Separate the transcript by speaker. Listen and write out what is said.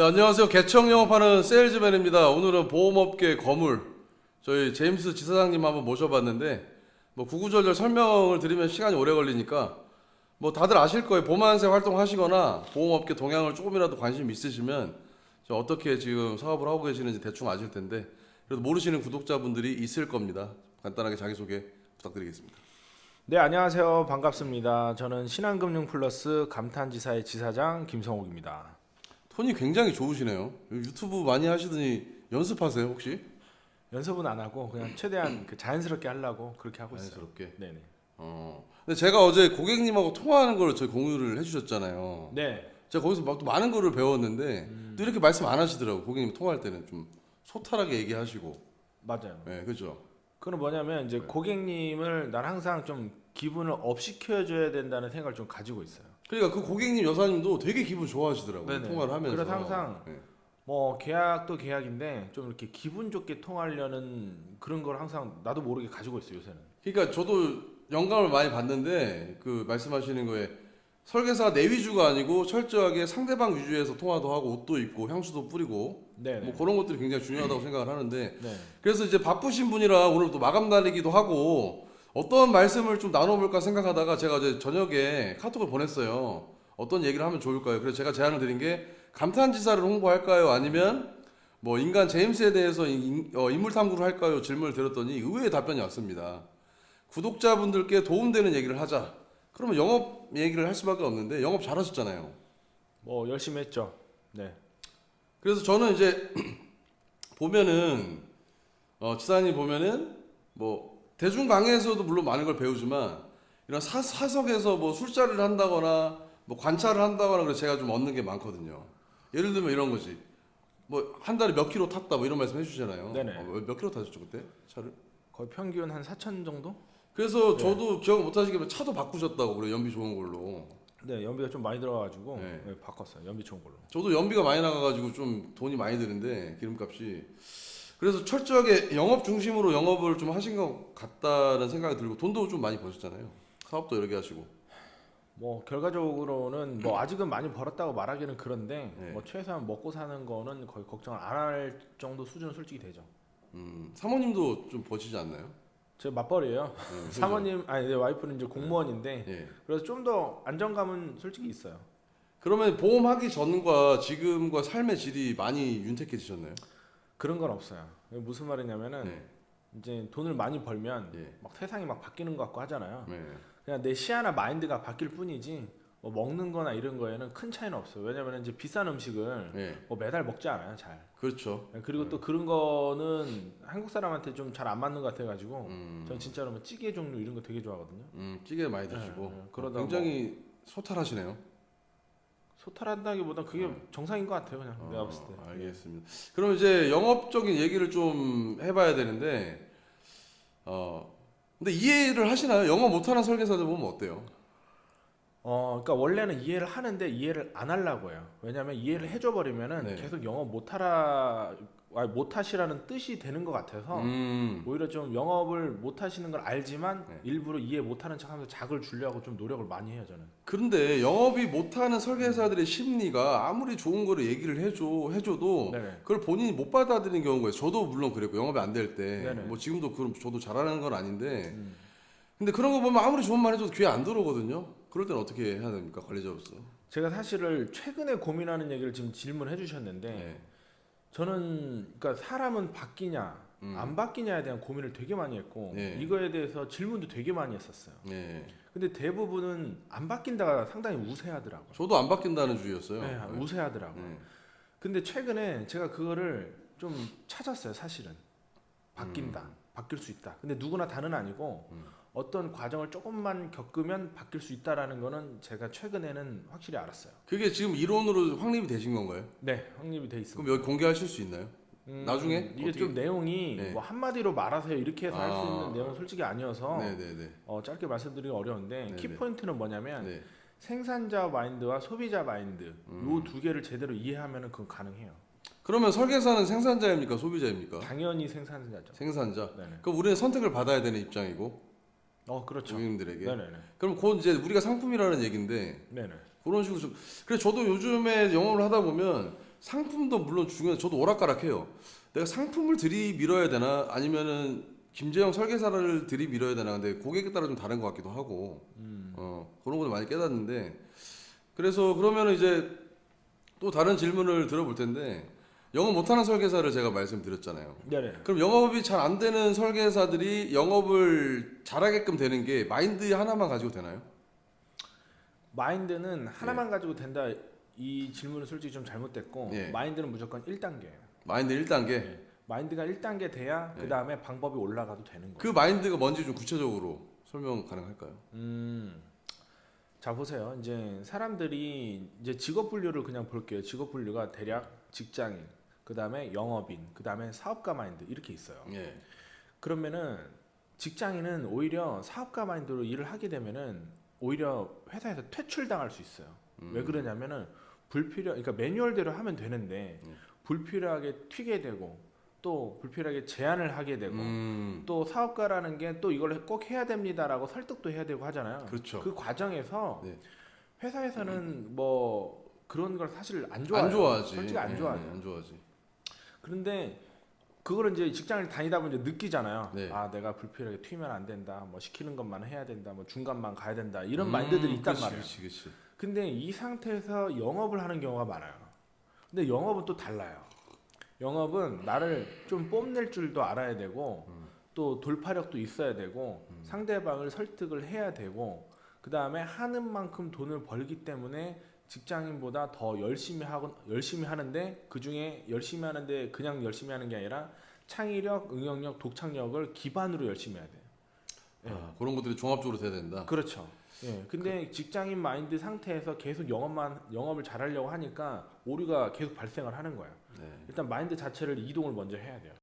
Speaker 1: 네, 안녕하세요. 개청 영업하는 세일즈맨입니다. 오늘은 보험업계 거물 저희 제임스 지사장님 한번 모셔봤는데 뭐 구구절절 설명을 드리면 시간이 오래 걸리니까 뭐 다들 아실 거예요. 보만세 활동하시거나 보험업계 동향을 조금이라도 관심 있으시면 저 어떻게 지금 사업을 하고 계시는지 대충 아실 텐데 그래도 모르시는 구독자분들이 있을 겁니다. 간단하게 자기소개 부탁드리겠습니다.
Speaker 2: 네 안녕하세요 반갑습니다. 저는 신한금융플러스 감탄지사의 지사장 김성욱입니다.
Speaker 1: 톤이 굉장히 좋으시네요. 유튜브 많이 하시더니 연습하세요 혹시?
Speaker 2: 연습은 안 하고 그냥 최대한 그 자연스럽게 하려고 그렇게 하고 있어요.
Speaker 1: 자연스럽게.
Speaker 2: 네네.
Speaker 1: 어. 근데 제가 어제 고객님하고 통화하는 걸 저희 공유를 해주셨잖아요.
Speaker 2: 네.
Speaker 1: 제가 거기서 막 또 많은 거를 배웠는데
Speaker 2: 음.
Speaker 1: 또 이렇게 말씀 안 하시더라고. 고객님 통화할 때는 좀 소탈하게 얘기하시고.
Speaker 2: 맞아요.
Speaker 1: 네, 그죠.
Speaker 2: 그건 뭐냐면 이제 고객님을 난 항상 좀 기분을 업 시켜줘야 된다는 생각을 좀 가지고 있어요.
Speaker 1: 그러니까 그 고객님 여사님도 되게 기분 좋아하시더라고요.
Speaker 2: 네네.
Speaker 1: 통화를 하면서.
Speaker 2: 그래서 항상
Speaker 1: 네.
Speaker 2: 뭐 계약도 계약인데 좀 이렇게 기분 좋게 통하려는 그런 걸 항상 나도 모르게 가지고 있어요 요새는.
Speaker 1: 그러니까 저도 영감을 많이 받는데 그 말씀하시는 거에 설계사가 내 위주가 아니고 철저하게 상대방 위주에서 통화도 하고 옷도 입고 향수도 뿌리고
Speaker 2: 네네.
Speaker 1: 뭐 그런 것들이 굉장히 중요하다고 생각을 하는데
Speaker 2: 네.
Speaker 1: 그래서 이제 바쁘신 분이라 오늘 또 마감 날이기도 하고 어떤 말씀을 좀 나눠볼까 생각하다가 제가 어제 저녁에 카톡을 보냈어요. 어떤 얘기를 하면 좋을까요? 그래서 제가 제안을 드린 게 감탄지사를 홍보할까요? 아니면 뭐 인간 제임스에 대해서 인, 어, 인물 탐구를 할까요? 질문을 드렸더니 의외의 답변이 왔습니다. 구독자분들께 도움되는 얘기를 하자. 그러면 영업 얘기를 할 수밖에 없는데 영업 잘하셨잖아요.
Speaker 2: 뭐 열심히 했죠. 네.
Speaker 1: 그래서 저는 이제 보면은 어, 지사님 보면은 뭐 대중 강의에서도 물론 많은 걸 배우지만 이런 사, 사석에서 뭐 술자리를 한다거나 뭐 관찰을 한다거나 그래서 제가 좀 얻는 게 많거든요. 예를 들면 이런 거지. 뭐 한 달에 몇 킬로 탔다 뭐 이런 말씀 해주잖아요.
Speaker 2: 네네.
Speaker 1: 어, 몇 킬로 타셨죠 그때 차를?
Speaker 2: 거의 평균 한 4천 정도?
Speaker 1: 그래서
Speaker 2: 네.
Speaker 1: 저도 기억 못 하시겠지만 차도 바꾸셨다고 그래 요 연비 좋은 걸로.
Speaker 2: 네, 연비가 좀 많이 들어가지고
Speaker 1: 네.
Speaker 2: 네, 바꿨어요. 연비 좋은 걸로.
Speaker 1: 저도 연비가 많이 나가가지고 좀 돈이 많이 드는데 기름값이 그래서 철저하게 영업 중심으로 영업을 좀 하신 것 같다는 생각이 들고 돈도 좀 많이 버셨잖아요 사업도 여러 개 하시고
Speaker 2: 뭐 결과적으로는 뭐 아직은 많이 벌었다고 말하기는 그런데
Speaker 1: 네.
Speaker 2: 뭐 최소한 먹고 사는 거는 거의 걱정을 안 할 정도 수준은 솔직히 되죠.
Speaker 1: 음, 사모님도 좀 버시지 않나요?
Speaker 2: 제 맞벌이에요.
Speaker 1: 네?
Speaker 2: 사모님 아니 내 와이프는 이제 공무원인데
Speaker 1: 예.
Speaker 2: 그래서 좀 더 안정감은 솔직히 있어요.
Speaker 1: 그러면 보험하기 전과 지금과 삶의 질이 많이 윤택해지셨나요?
Speaker 2: 그런 건 없어요. 무슨 말이냐면은
Speaker 1: 네.
Speaker 2: 이제 돈을 많이 벌면
Speaker 1: 예.
Speaker 2: 막 세상이 막 바뀌는 것 같고 하잖아요.
Speaker 1: 네.
Speaker 2: 그냥 내 시야나 마인드가 바뀔 뿐이지 뭐 먹는 거나 이런 거에는 큰 차이는 없어요. 왜냐면 이제 비싼 음식을
Speaker 1: 네.
Speaker 2: 뭐 매달 먹지 않아요, 잘.
Speaker 1: 그렇죠.
Speaker 2: 그리고 또 그런 거는 한국 사람한테 좀 잘 안 맞는 것 같아가지고
Speaker 1: 음,
Speaker 2: 전 진짜로 뭐 찌개 종류 이런 거 되게 좋아하거든요.
Speaker 1: 음, 찌개 많이 드시고
Speaker 2: 네, 네. 그러다
Speaker 1: 굉장히 소탈하시네요.
Speaker 2: 소탈한다기보다 그게
Speaker 1: 음.
Speaker 2: 정상인 것 같아요, 그냥 내가
Speaker 1: 어,
Speaker 2: 봤을 때.
Speaker 1: 알겠습니다. 그럼 이제 영업적인 얘기를 좀 해봐야 되는데, 어, 근데 이해를 하시나요? 영업 못하는 설계사들 보면 어때요?
Speaker 2: 어, 그러니까 원래는 이해를 하는데 이해를 안 하려고 해요. 왜냐면 이해를 해줘 버리면은
Speaker 1: 네.
Speaker 2: 계속 영업 못하라, 아니, 못하시라는 뜻이 되는 것 같아서
Speaker 1: 음,
Speaker 2: 오히려 좀 영업을 못하시는 걸 알지만
Speaker 1: 네.
Speaker 2: 일부러 이해 못하는 척하면서 작을 주려고 좀 노력을 많이 해요 저는.
Speaker 1: 그런데 영업이 못하는 설계사들의 심리가 아무리 좋은 거를 얘기를 해줘 해줘도
Speaker 2: 네네.
Speaker 1: 그걸 본인이 못 받아들이는 경우가 있어요. 저도 물론 그랬고 영업이 안 될 때,
Speaker 2: 네네.
Speaker 1: 뭐 지금도 그럼 저도 잘하는 건 아닌데,
Speaker 2: 음.
Speaker 1: 근데 그런 거 보면 아무리 좋은 말 해줘도 귀에 안 들어오거든요. 그럴 때는 어떻게 해야 됩니까 관리자로서?
Speaker 2: 제가 사실을 최근에 고민하는 얘기를 지금 질문해 주셨는데
Speaker 1: 네.
Speaker 2: 저는 그러니까 사람은 바뀌냐
Speaker 1: 음.
Speaker 2: 안 바뀌냐에 대한 고민을 되게 많이 했고
Speaker 1: 네.
Speaker 2: 이거에 대해서 질문도 되게 많이 했었어요.
Speaker 1: 네.
Speaker 2: 근데 대부분은 안 바뀐다가 상당히 우세하더라고요.
Speaker 1: 저도 안 바뀐다는 주의였어요.
Speaker 2: 네, 우세하더라고요.
Speaker 1: 네.
Speaker 2: 근데 최근에 제가 그거를 좀 찾았어요, 사실은. 바뀐다. 바뀔 수 있다. 근데 누구나 다는 아니고
Speaker 1: 음.
Speaker 2: 어떤 과정을 조금만 겪으면 바뀔 수 있다라는 거는 제가 최근에는 확실히 알았어요.
Speaker 1: 그게 지금 이론으로 확립이 되신 건가요?
Speaker 2: 네, 확립이 돼 있습니다.
Speaker 1: 그럼 여기 공개하실 수 있나요?
Speaker 2: 음,
Speaker 1: 나중에
Speaker 2: 이게
Speaker 1: 어떻게-
Speaker 2: 좀 내용이
Speaker 1: 네.
Speaker 2: 뭐 한마디로 말하세요 이렇게 해서 할 수
Speaker 1: 아.
Speaker 2: 있는 내용은 솔직히 아니어서
Speaker 1: 네네네.
Speaker 2: 어, 짧게 말씀드리기 어려운데
Speaker 1: 네 네.
Speaker 2: 키 포인트는 뭐냐면
Speaker 1: 네.
Speaker 2: 생산자 마인드와 소비자 마인드
Speaker 1: 음.
Speaker 2: 요두 개를 제대로 이해하면은 그건 가능해요.
Speaker 1: 그러면 설계사는 생산자입니까 소비자입니까?
Speaker 2: 당연히 생산자죠.
Speaker 1: 생산자.
Speaker 2: 네네.
Speaker 1: 그럼 우리는 선택을 받아야 되는 입장이고
Speaker 2: 어 그렇죠.
Speaker 1: 고객님들에게.
Speaker 2: 네네네.
Speaker 1: 그럼 그건 이제 우리가 상품이라는 얘기인데
Speaker 2: 네네.
Speaker 1: 그런 식으로 좀. 그래서 저도 요즘에 영업을 하다 보면 상품도 물론 중요해. 저도 오락가락해요. 내가 상품을 들이밀어야 되나 아니면은 김재영 설계사를 들이밀어야 되나 근데 고객에 따라 좀 다른 것 같기도 하고
Speaker 2: 음.
Speaker 1: 어, 그런 것을 많이 깨닫는데 그래서 그러면 이제 또 다른 질문을 들어볼 텐데 영업 못하는 설계사를 제가 말씀드렸잖아요.
Speaker 2: 네네.
Speaker 1: 그럼 영업이 잘 안 되는 설계사들이 영업을 잘하게끔 되는 게 마인드 하나만 가지고 되나요?
Speaker 2: 마인드는 하나만
Speaker 1: 예.
Speaker 2: 가지고 된다. 이 질문은 솔직히 좀 잘못됐고
Speaker 1: 예.
Speaker 2: 마인드는 무조건 1단계예요.
Speaker 1: 마인드 1단계.
Speaker 2: 마인드가 1단계 돼야
Speaker 1: 예.
Speaker 2: 그 다음에 방법이 올라가도 되는 거예요.
Speaker 1: 그 마인드가 뭔지 좀 구체적으로 설명 가능할까요?
Speaker 2: 음. 자 보세요. 이제 사람들이 이제 직업 분류를 그냥 볼게요. 직업 분류가 대략 직장인, 그 다음에 영업인, 그 다음에 사업가 마인드 이렇게 있어요.
Speaker 1: 예.
Speaker 2: 그러면은 직장인은 오히려 사업가 마인드로 일을 하게 되면은 오히려 회사에서 퇴출당할 수 있어요.
Speaker 1: 음.
Speaker 2: 왜 그러냐면은 불필요, 그러니까 매뉴얼대로 하면 되는데
Speaker 1: 음.
Speaker 2: 불필요하게 튀게 되고 또 불필요하게 제한을 하게 되고
Speaker 1: 음.
Speaker 2: 또 사업가라는 게 또 이걸 꼭 해야 됩니다라고 설득도 해야 되고 하잖아요.
Speaker 1: 그렇죠.
Speaker 2: 그 과정에서
Speaker 1: 네.
Speaker 2: 회사에서는 뭐 그런 걸 사실 안 좋아해요.
Speaker 1: 안 좋아하지.
Speaker 2: 솔직히 안
Speaker 1: 예,
Speaker 2: 좋아하죠.
Speaker 1: 예, 안 좋아하지.
Speaker 2: 그런데 그거를 이제 직장을 다니다 보면 이제 느끼잖아요.
Speaker 1: 네.
Speaker 2: 아 내가 불필요하게 튀면 안 된다. 뭐 시키는 것만 해야 된다. 뭐 중간만 가야 된다. 이런
Speaker 1: 음,
Speaker 2: 마인드들이 있단
Speaker 1: 그치,
Speaker 2: 말이에요.
Speaker 1: 그치, 그치.
Speaker 2: 근데 이 상태에서 영업을 하는 경우가 많아요. 근데 영업은 또 달라요. 영업은 나를 좀 뽐낼 줄도 알아야 되고
Speaker 1: 음.
Speaker 2: 또 돌파력도 있어야 되고
Speaker 1: 음.
Speaker 2: 상대방을 설득을 해야 되고 그 다음에 하는 만큼 돈을 벌기 때문에 직장인보다 더 열심히 하고 열심히 하는데 그 중에 열심히 하는데 그냥 열심히 하는 게 아니라 창의력, 응용력, 독창력을 기반으로 열심히 해야 돼요. 예.
Speaker 1: 아, 그런 것들이 종합적으로 돼야 된다.
Speaker 2: 그렇죠. 예. 근데 직장인 마인드 상태에서 계속 영업만 영업을 잘하려고 하니까 오류가 계속 발생을 하는 거예요.
Speaker 1: 네.
Speaker 2: 일단 마인드 자체를 이동을 먼저 해야 돼요.